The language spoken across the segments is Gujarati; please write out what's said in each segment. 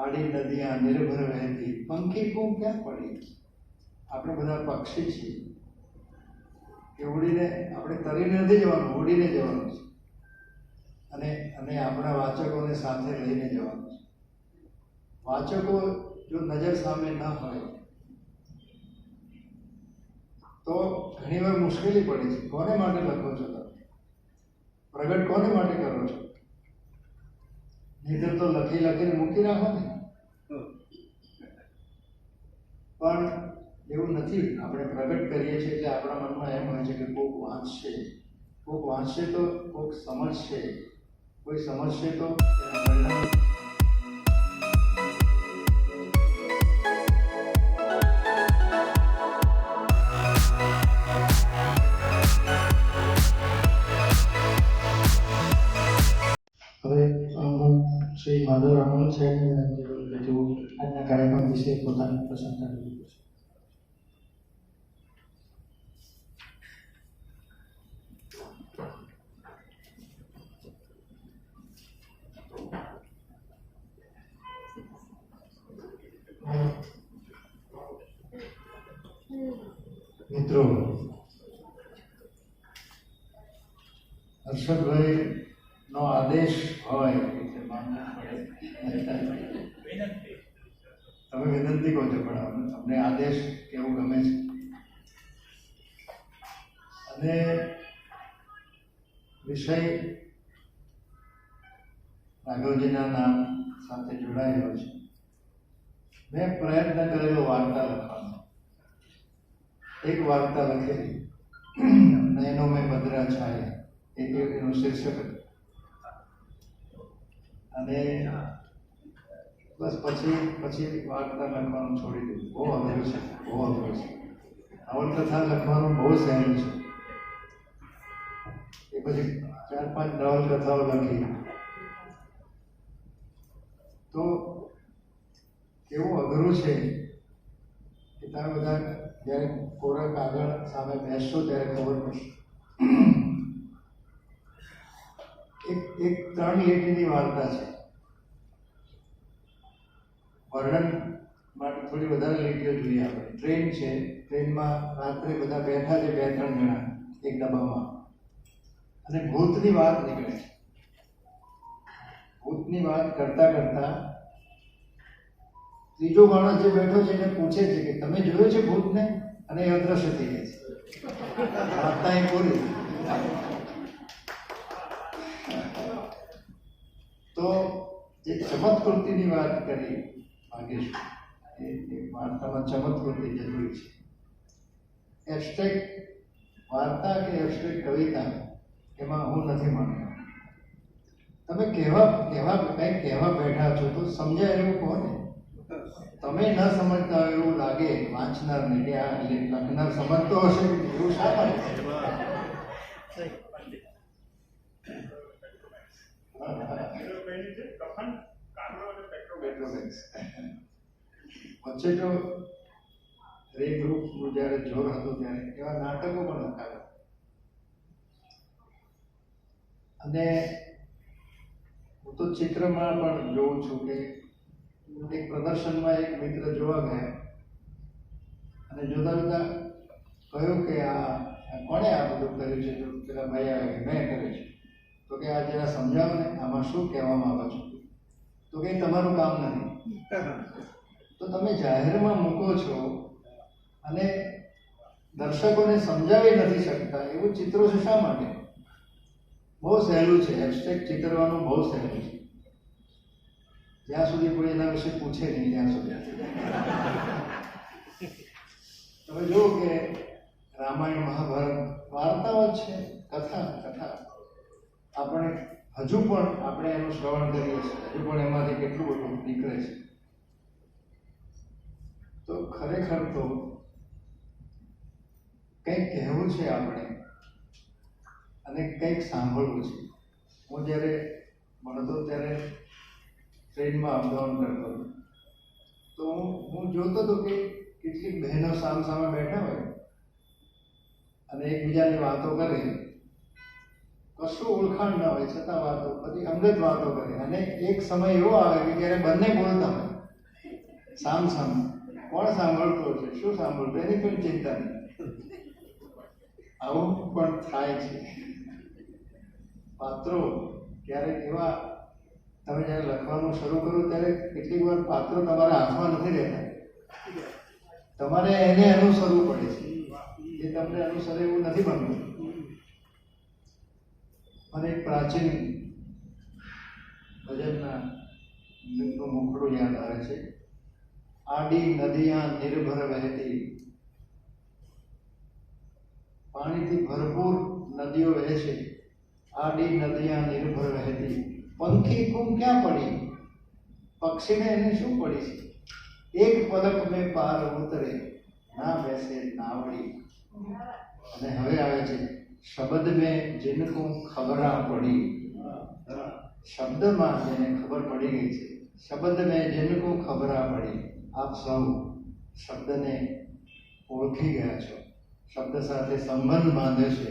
આડી નદીયા નિર્ભર વહેતી. પંખી કું ક્યાં પડી? આપણે બધા પક્ષી છીએ. કે ઉડીને આપણે તરીને નથી જવાનું, ઉડીને જવાનું છે. અને અને આપણા વાચકોને સાથે લઈને જવાનું છે. વાચકો જો નજર સામે ન હોય, તો ઘણીવાર મુશ્કેલી પડે છે. કોને માટે લખો છો તમે? પ્રગટ કોને માટે કરો છો? નહીતર તો લખી લખીને મૂકી રાખો ને. પણ એવું નથી. આપણે પ્રગટ કરીએ છીએ એટલે આપણા મનમાં એમ હોય છે કે કોક વાંચશે. કોક વાંચશે તો કોક સમજશે. કોઈ સમજશે તો એના પરિણામ માધવ રામણ સાહેબ જેવું આજના કાર્યક્રમ વિશે પોતાની પ્રશંસા કરી છે મિત્રો હર્ષદભાઈ નો આદેશ હોય તમે વિનંતી કહો છો, પણ અમને આદેશ કેવું ગમે છે? અને વિષય રાઘવજીના નામ સાથે જોડાયેલો છે. મેં પ્રયત્ન કરેલો વાર્તા લખવાનો. એક વાર્તા લખેલી. નયનો મેં બદરા છાયા એ- એનું શીર્ષક હતું. અને બસ પછી પછી વાર્તા લખવાનું છોડી દીધું. બહુ અઘરું છે, બહુ અઘરું છે. નવલકથા લખવાનું બહુ સહેલું છે. એ પછી ચાર પાંચ નવલકથાઓ લખી. તો કેવું અઘરું છે કે તમે બધા જ્યારે કોરા કાગળ સામે બેસશો ત્યારે ખબર પડશે. એક ત્રણ લીટીની વાર્તા છે. વર્ણન માટે થોડી વધારે લીટીઓ જોઈએ આપણે. ટ્રેન છે, ટ્રેનમાં રાત્રે બધા બેઠા છે, બે, ત્રણ જણા એક ડબ્બામાં. અને ભૂતની વાત નીકળે છે. ભૂતની વાત કરતા કરતા ત્રીજો માણસ જે બેઠો છે એને પૂછે છે કે, તમે જોયો છે ભૂતને? અને એ અદ્રશ્ય થઈ જાય છે. વાર્તા એ પૂરી. તો જે ચમત્કૃતિની વાત કરી. ભાગેશ એ વાર્તામાં ચમત્કૃતિ જરૂરી છે. એબસ્ટ્રેક્ટ વાર્તા કે એબસ્ટ્રેક્ટ કવિતા, એમાં હું નથી માનતો. તમે કહેવા કહેવા કંઈક કહેવા બેઠા છો તો સમજાય એવું કહો ને તમે ન સમજતા હોય એવું લાગે વાંચનારને કે આ લખનાર સમજતો હશે એવું શા માટે હા, હા. વચ્ચે જો રે ગ્રુપનું જ્યારે જોર હતું ત્યારે એવા નાટકો પણ હતા. અને હું તો ચિત્રમાં પણ જોઉં છું કે એક પ્રદર્શનમાં એક મિત્ર જોવા ગયા અને જોતા જોતા કહ્યું કે આ કોણે આ બધું કર્યું છે? પેલા ભાઈ આવે મેં કર્યું છે. તો કે આ જરા સમજાવો ને, આમાં શું કહેવામાં આવે છો? તો કંઈ તમારું કામ નથી. તો તમે જાહેરમાં મૂકો છો અને દર્શકોને સમજાવી નથી શકતા, એવું ચિત્રો છે શા માટે? બહુ સહેલું છે એબસ્ટ્રેક્ટ ચિતરવાનું બહુ સહેલું છે. જ્યાં સુધી કોઈ એના વિશે પૂછે નહીં, ત્યાં સુધી. તમે જુઓ કે રામાયણ, મહાભારત વાર્તાઓ છે, કથા કથા. આપણે હજુ પણ આપણે એનું શ્રવણ કરીએ છીએ. હજુ પણ એમાંથી કેટલું બધું નીકળે છે. તો ખરેખર તો કંઈક કહેવું છે આપણે અને કંઈક સાંભળવું છે. હું જ્યારે ભણતો ત્યારે ટ્રેનમાં અપડાઉન કરતો હતો. તો હું હું જોતો હતો કે કેટલીક બહેનો સામ સામે બેઠા હોય અને એકબીજાની વાતો કરે. કશું ઓળખાણ ન હોય, છતાં વાતો બધી અંગત વાતો કરે. અને એક સમય એવો આવે કે જ્યારે બંને બોલતા હોય. સામ સામ. કોણ સાંભળતો છે? શું સાંભળતો? એની પણ ચિંતા નહીં. આવું પણ થાય છે. પાત્રો, ક્યારેક એવા તમે જ્યારે લખવાનું શરૂ કરો ત્યારે કેટલીક વાર પાત્રો તમારા હાથમાં નથી રહેતા. તમારે એને અનુસરવું પડે છે. એ તમને અનુસરે એવું નથી બનતું. એક પ્રાચીન ભજનના નું મુખડું યાદ આવે છે. આડી નદીયા નિર્ભર વહેતી. પાણીથી ભરપૂર નદીઓ વહે છે. આડી નદીયા નિર્ભર વહેતી. પંખી કુમ ક્યાં પડી? પક્ષીને એને શું પડી છે? એક પલક મેં પાર ઉતરે, ના બેસે નાવડી. અને હવે આવે છે. શબ્દ મેં જેનકો ખબર પડી શબ્દમાં જેને ખબર પડી ગઈ છે. શબ્દ મેં જેનકો ખબર પડી, આપ સૌ શબ્દને ઓળખી ગયા છો. શબ્દ સાથે સંબંધ બાંધે છે.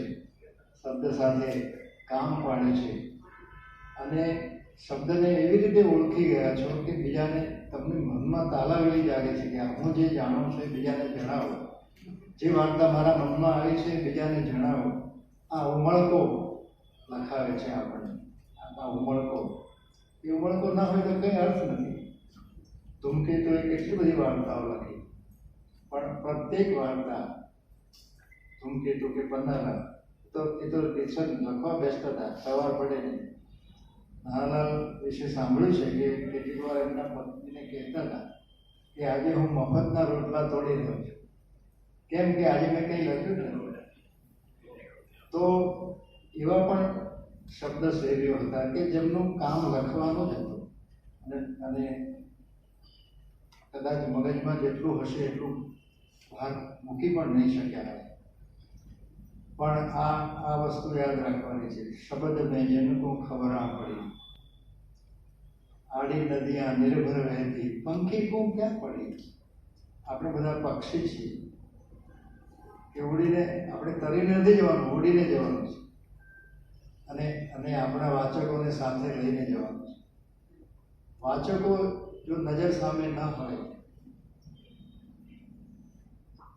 શબ્દ સાથે કામ પાડે છે. અને શબ્દને એવી રીતે ઓળખી ગયા છો કે બીજાને તમને મનમાં તાલાવેલી જાગે છે કે હું જે જાણું છું એ બીજાને જણાવો. જે વાર્તા મારા મનમાં આવી છે, બીજાને જણાવો. આ ઉમળકો લખાવે છે આપણને. આ ઉમળકો. એ ઉમળકો ના હોય તો કંઈ અર્થ નથી. ધૂમકેતુએ કેટલી બધી વાર્તાઓ લખી. પણ પ્રત્યેક વાર્તા ધૂમકેતુ કે પન્નાલાલ તો એ તો ટીચર લખવા બેસતા હતા, સવાર પડે નહીં નાનાલાલ વિશે સાંભળ્યું છે કે કેટલીક વાર એમના પત્નીને કહેતા હતા કે આજે હું મફતના રોટલા તોડી રહ્યો છું. કેમ કે આજે મેં કંઈ લખ્યું નથી. તો એવા પણ શબ્દ શૈલીઓ હતા કે જેમનું કામ લખવાનું જ હતું. અને કદાચ મગજમાં જેટલું હશે એટલું ભાર મૂકી પણ નહીં શક્યા. હોય પણ આ આ વસ્તુ યાદ રાખવાની છે. શબ્દ મેં જેનું ખબર આ પડી. આડી નદિયા નિર્ભર વહેતી પંખી કું ક્યાં પડી? આપણે બધા પક્ષી છીએ. કે ઉડીને આપણે તરીને નથી જવાનું ઉડીને જવાનું છે. અને અને આપણા વાચકોને સાથે લઈને જવાનું છે. વાચકો જો નજર સામે ન હોય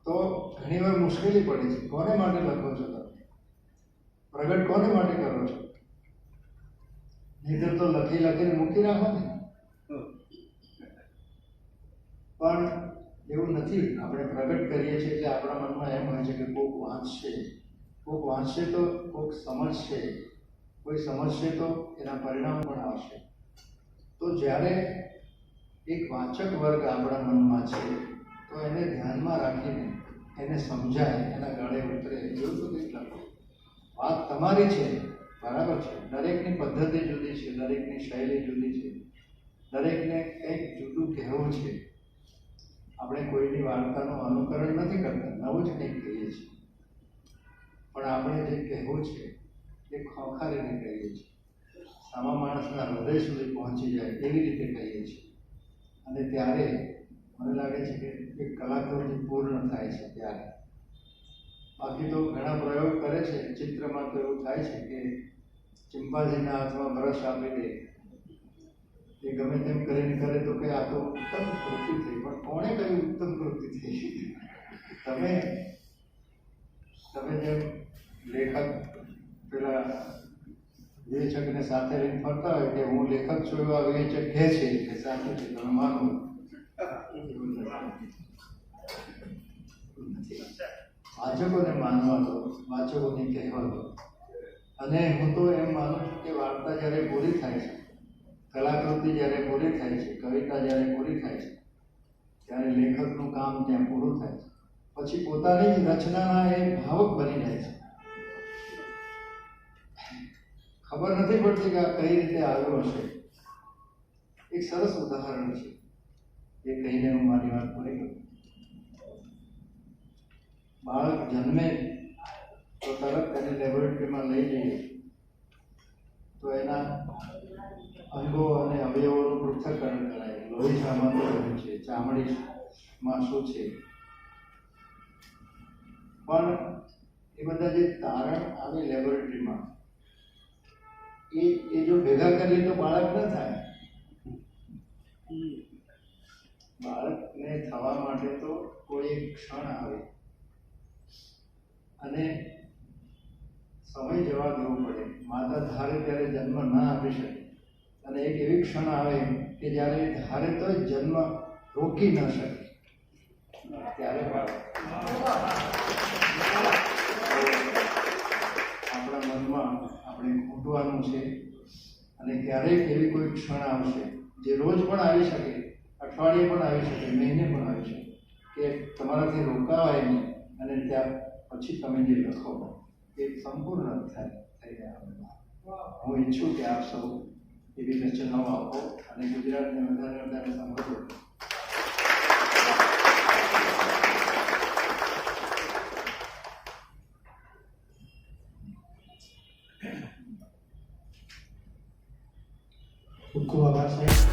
તો ઘણીવાર મુશ્કેલી પડે છે. કોને માટે લખો છો તમે? પ્રગટ કોને માટે કરો છો? નહીતર તો લખી લખીને મૂકી રાખો ને. પણ એવું નથી. આપણે પ્રગટ કરીએ છીએ એટલે આપણા મનમાં એમ હોય છે કે કોક વાંચશે. કોક વાંચશે તો કોક સમજશે. કોઈ સમજશે તો એના પરિણામ પણ આવશે. તો જ્યારે એક વાચક વર્ગ આપણા મનમાં છે, તો એને ધ્યાનમાં રાખીને એને સમજાય, એના ગળે ઉતરે, એવું તો કંઈક લખો. વાત તમારી છે, બરાબર છે. દરેકની પદ્ધતિ જુદી છે, દરેકની શૈલી જુદી છે. દરેકને કંઈક જુદું કહેવું છે. આપણે કોઈની વાર્તાનું અનુકરણ નથી કરતા, નવું જ કંઈક કહીએ છીએ. પણ આપણે જે કહેવું છે, એ ખોખારીને કહીએ છીએ. સામા માણસના હૃદય સુધી પહોંચી જાય એવી રીતે કહીએ છીએ. અને ત્યારે મને લાગે છે કે એક કલાકૃતિ પૂર્ણ થાય છે ત્યારે. બાકી તો ઘણા પ્રયોગ કરે છે, ચિત્રમાં તો એવું થાય છે કે ચિંપાજીના હાથમાં બ્રશ આપી દે એ ગમે તેમ કરીને કરે તો કે આ તો ઉત્તમ કૃતિ થઈ, પણ કોણે કહ્યું ઉત્તમ કૃતિ થઈ? તમે તમે જેમ લેખક પેલા વિવેચકને સાથે લઈને ફરતા હોય કે હું લેખક છું એવા વિવેચક કહે છે કે સાચું છે તમે માનું વાચકોને માનવા દો, વાચકોને કહેવા અને હું તો એમ માનું છું કે વાર્તા જ્યારે પૂરી થાય છે કલાકૃતિ જ્યારે પૂરી થાય છે, કવિતા જ્યારે પૂરી થાય છે, ત્યારે લેખકનું કામ ત્યાં પૂરું થાય છે. પછી પોતાની જ રચનાના એ ભાવક બની જાય છે. ખબર નથી પડતી કે આ કઈ રીતે આવ્યો હશે. એક સરસ ઉદાહરણ છે. એ કહીને હું મારી વાત પૂરી કરું. બાળક જન્મે તો તરત તેને લેબોરેટરીમાં લઈ જઈએ. તો એના અંગો અને અવયવોનું પૃથ્થકરણ કરાય. લોહી શામાં રહ્યું છે ચામડીમાં શું છે? પણ એ બધા જે તારણ આવે લેબોરેટરીમાં એ એ જો ભેગા કરીએ તો બાળક ન થાય. બાળકને થવા માટે તો કોઈ એક ક્ષણ આવે. અને સમય જવા દેવો પડે. માતા ધારે ત્યારે જન્મ ના આપી શકે. અને એક એવી ક્ષણ આવે કે જ્યારે ધારે તો જન્મ રોકી ન શકે. ત્યારે આપણા મનમાં આપણે ખૂટવાનું છે. અને ક્યારેક એવી કોઈ ક્ષણ આવશે જે રોજ પણ આવી શકે, અઠવાડિયે પણ આવી શકે, મહિને પણ આવી શકે, કે તમારાથી રોકાવાય નહીં અને ત્યાં પછી તમે જે લખો. એ સંપૂર્ણ થઈ રહ્યા હું ઈચ્છું કે આપ સૌ એવી રચનાઓ આપો અને ગુજરાતને વધારે વધારે સમજો. ખૂબ ખૂબ આભાર સાહેબ.